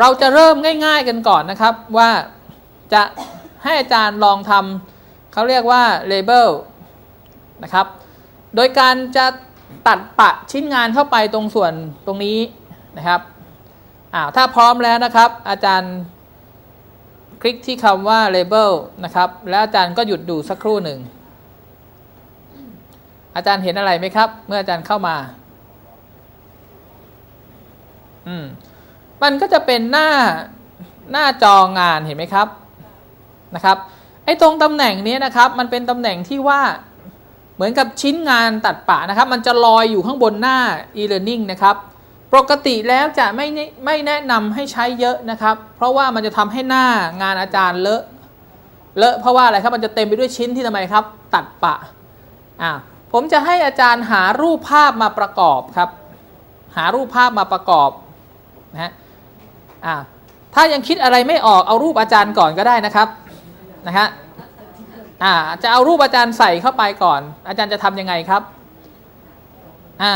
เราจะเริ่มง่ายๆกันก่อนนะครับว่าจะให้อาจารย์ลองทำเขาเรียกว่า label นะครับ โดยการจะตัดปะชิ้นงานเข้าไปตรงส่วนตรงนี้นะครับถ้าพร้อมแล้วนะครับ อาจารย์คลิกที่คำว่า label นะครับ แล้วอาจารย์ก็หยุดดูสักครู่หนึ่ง อาจารย์เห็นอะไรไหมครับ เมื่ออาจารย์เข้ามา อืม มันก็จะเป็นหน้าหน้าจองานเห็นไหมครับนะครับไอ้ตรงตำแหน่งนี้นะครับมันเป็นตำแหน่งที่ว่าเหมือนกับชิ้นงานตัดปะนะครับ มันจะลอยอยู่ข้างบนหน้า e-learning นะครับปกติแล้วจะไม่ไม่แนะนำให้ใช้เยอะนะครับ เพราะว่ามันจะทำให้หน้างานอาจารย์เลอะเลอะเพราะว่าอะไรครับมันจะเต็มไปด้วยชิ้นที่ทำไมครับ ตัดปะอ่าผมจะให้อาจารย์หารูปภาพมาประกอบครับ หารูปภาพมาประกอบนะฮะ อ่าถ้ายังคิดอะไรไม่ออกเอารูปอาจารย์ก่อนก็ได้นะครับนะฮะอ่าจะเอารูปอาจารย์ใส่เข้าไปก่อน อาจารย์จะทำยังไงครับอ่า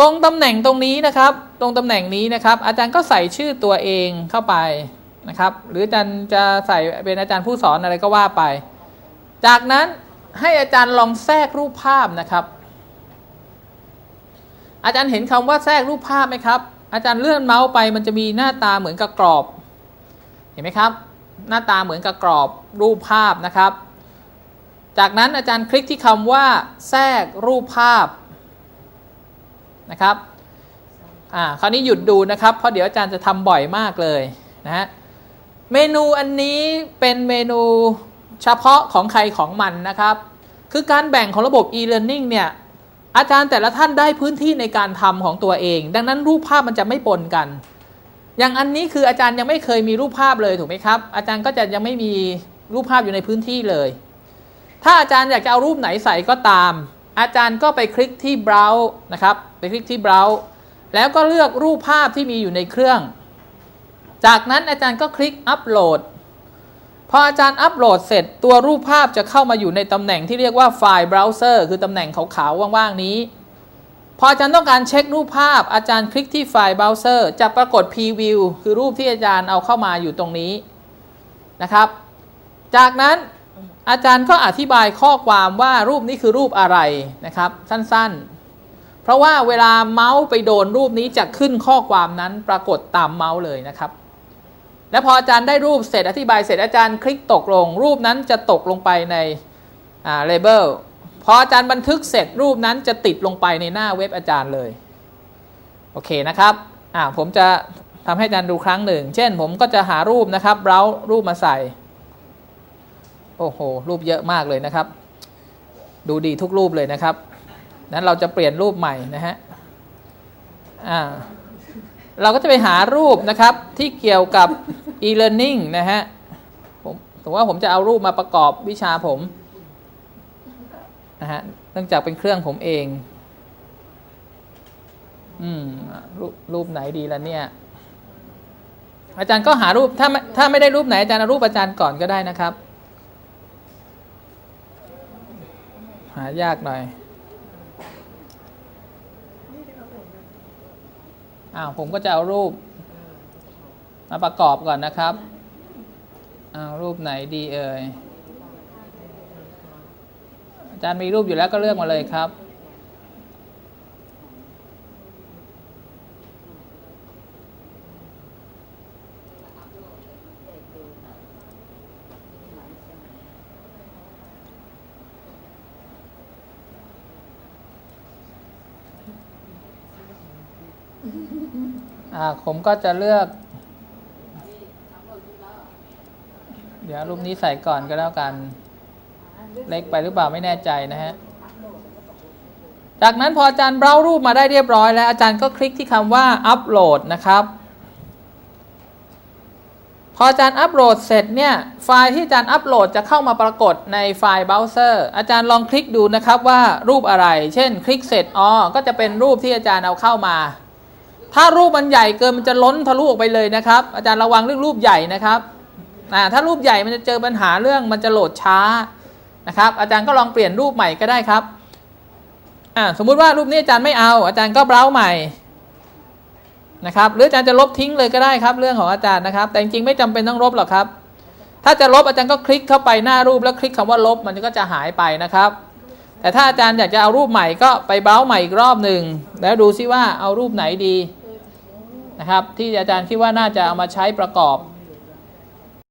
ตรงตำแหน่งตรงนี้นะครับ ตรงตำแหน่งนี้นะครับ อาจารย์ก็ใส่ชื่อตัวเองเข้าไปนะครับ หรืออาจารย์จะใส่เป็นอาจารย์ผู้สอนอะไรก็ว่าไป จากนั้นให้อาจารย์ลองแทรกรูปภาพนะครับ อาจารย์เห็นคำว่าแทรกรูปภาพไหมครับ อาจารย์เลื่อนเมาส์ไปมันจะมีหน้าตาเหมือนกับกรอบ เห็นไหมครับ หน้าตาเหมือนกับกรอบรูปภาพนะครับ จากนั้นอาจารย์คลิกที่คำว่า แทรกรูปภาพนะครับอ่าคราวนี้หยุดดูนะครับ เพราะเดี๋ยวอาจารย์จะทำบ่อยมากเลยนะฮะเมนูอันนี้เป็นเมนูเฉพาะของใครของมันนะครับ คือการแบ่งของระบบ e-learning เนี่ย อาจารย์แต่ละท่านได้พื้นที่ในการทำของตัวเอง ดังนั้นรูปภาพมันจะไม่ปนกัน อย่างอันนี้คืออาจารย์ยังไม่เคยมีรูปภาพเลยถูกไหมครับ อาจารย์ก็จะยังไม่มีรูปภาพอยู่ในพื้นที่เลย ถ้าอาจารย์อยากจะเอารูปไหนใส่ก็ตาม อาจารย์ก็ไปคลิกที่ browse นะครับ ไปคลิกที่ browse แล้วก็เลือกรูปภาพที่มีอยู่ในเครื่อง จากนั้นอาจารย์ก็คลิกอัปโหลด พออาจารย์อัปโหลดเสร็จตัวรูปภาพจะเข้ามาอยู่ในตำแหน่งที่เรียกว่าไฟล์เบราว์เซอร์คือตำแหน่งขาวๆว่างๆนี้ พออาจารย์ต้องการเช็ครูปภาพ อาจารย์คลิกที่ไฟล์เบราว์เซอร์จะปรากฏ preview คือรูปที่อาจารย์เอาเข้ามาอยู่ตรงนี้นะครับ จากนั้นอาจารย์ก็อธิบายข้อความว่ารูปนี้คือรูปอะไรนะครับสั้นๆ เพราะว่าเวลาเมาส์ไปโดนรูปนี้จะขึ้นข้อความนั้นปรากฏตามเมาส์เลยนะครับ แล้วพออาจารย์ได้รูปเสร็จอธิบายเสร็จอาจารย์คลิกตกลง รูปนั้นจะตกลงไปในอ่า label พออาจารย์บันทึกเสร็จรูปนั้นจะติดลงไปในหน้าเว็บอาจารย์เลย โอเคนะครับอ่าผมจะทำให้อาจารย์ดูครั้งหนึ่ง เช่น ผมก็จะหารูปนะครับเบราว์รูปมาใส่ โอ้โห รูปเยอะมากเลยนะครับ ดูดีทุกรูปเลยนะครับนั้นเราจะเปลี่ยนรูปใหม่นะฮะอ่า เราก็จะไปหารูปนะครับที่เกี่ยวกับ e-learning นะฮะผมผมว่าผมจะเอารูปมาประกอบวิชาผมนะฮะเนื่องจากเป็นเครื่องผมเอง อืมรูปรูปไหนดีล่ะเนี่ย อาจารย์ก็หารูปถ้าไม่ถ้าไม่ได้รูปไหนอาจารย์เอารูปอาจารย์ก่อนก็ได้นะครับ หายากหน่อย อ้าวผมก็จะเอารูป มาประกอบก่อนนะครับเอารูปไหนดีเอ่ยอาจารย์มีรูปอยู่แล้วก็เลือกมาเลยครับ อ่าผมก็จะเลือก เดี๋ยวรูปนี้ใส่ก่อนก็แล้วกัน เล็กไปหรือเปล่าไม่แน่ใจนะฮะ จากนั้นพออาจารย์เบรารูปมาได้เรียบร้อยแล้ว อาจารย์ก็คลิกที่คำว่าอัปโหลดนะครับ พออาจารย์อัปโหลดเสร็จเนี่ย ไฟล์ที่อาจารย์อัปโหลดจะเข้ามาปรากฏในไฟล์เบราว์เซอร์ อาจารย์ลองคลิกดูนะครับว่ารูปอะไร เช่น คลิกเสร็จอ๋อก็จะเป็นรูปที่อาจารย์เอาเข้ามา ถ้ารูปมันใหญ่เกินมันจะล้นทะลุออกไปเลยนะครับ อาจารย์ระวังเรื่องรูปใหญ่นะครับถ้ารูปใหญ่มันจะเจอปัญหาเรื่องมันจะโหลดช้านะครับ อาจารย์ก็ลองเปลี่ยนรูปใหม่ก็ได้ครับสมมุติว่ารูปนี้อาจารย์ไม่เอา อาจารย์ก็เบราว์ใหม่นะครับหรืออาจารย์จะลบทิ้งเลยก็ได้ครับ เรื่องของอาจารย์นะครับ แต่จริงๆไม่จำเป็นต้องลบหรอกครับ ถ้าจะลบอาจารย์ก็คลิกเข้าไปหน้ารูปแล้วคลิกคำว่าลบมันก็จะหายไปนะครับ แต่ถ้าอาจารย์อยากจะเอารูปใหม่ก็ไปเบราว์ใหม่อีกรอบหนึ่งแล้วดูซิว่าเอารูปไหนดี นะครับที่อาจารย์คิดว่าน่าจะเอามาใช้ประกอบ